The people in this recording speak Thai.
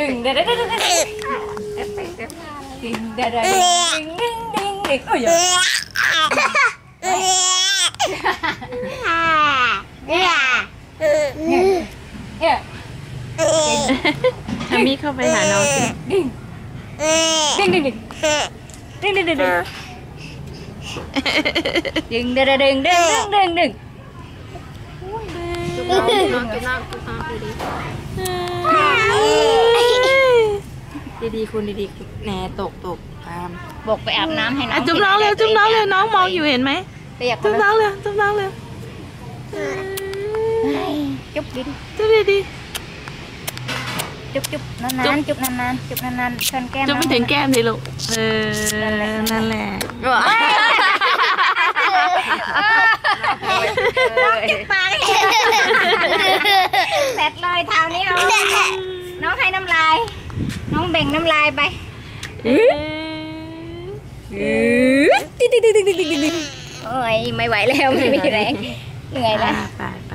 ดึงเด้อเด้อเด้อเด้อเด้อดึงเด้อเด้อดึงดึงดึงดึงโอ้ยเนี่ยทำมีเข้าไปหาน้องสิดึงดึงดึงดึงดึงดึงดึงดึงดึงเด้อเด้อดึงดึงดึงดึงดึงน้องน้องน้องน้องดีดีๆคุณดี ๆคุณแหน่ตกตกตามบอกไปอาบน้ำให้น้ออะงจุ๊บน้องเร็วจุ๊บน้องเร็วน้องมองอยู่เห็นไหมเปียกจุ๊บน้องเร็วจุ๊บน้องเร็วจุ๊บดิจุ๊บดีดีจุ๊บจุ๊บนานๆจุ๊บนานๆจุ๊บนานๆชนแก้มๆจุ๊บไปถึงแก้มสิลูกเออนั่นแหละจุ๊บปากเสร็จเลยเท้านี้เอาน้องให้น้ำลาย น้องเบ่งน้ำลายไปติ๊ดติ๊ดติ๊ดติ๊ดติ๊ดติ๊ดโอ้ยไม่ไหวแล้วไม่มีแรงเหนื่อยแล้ว ไปไป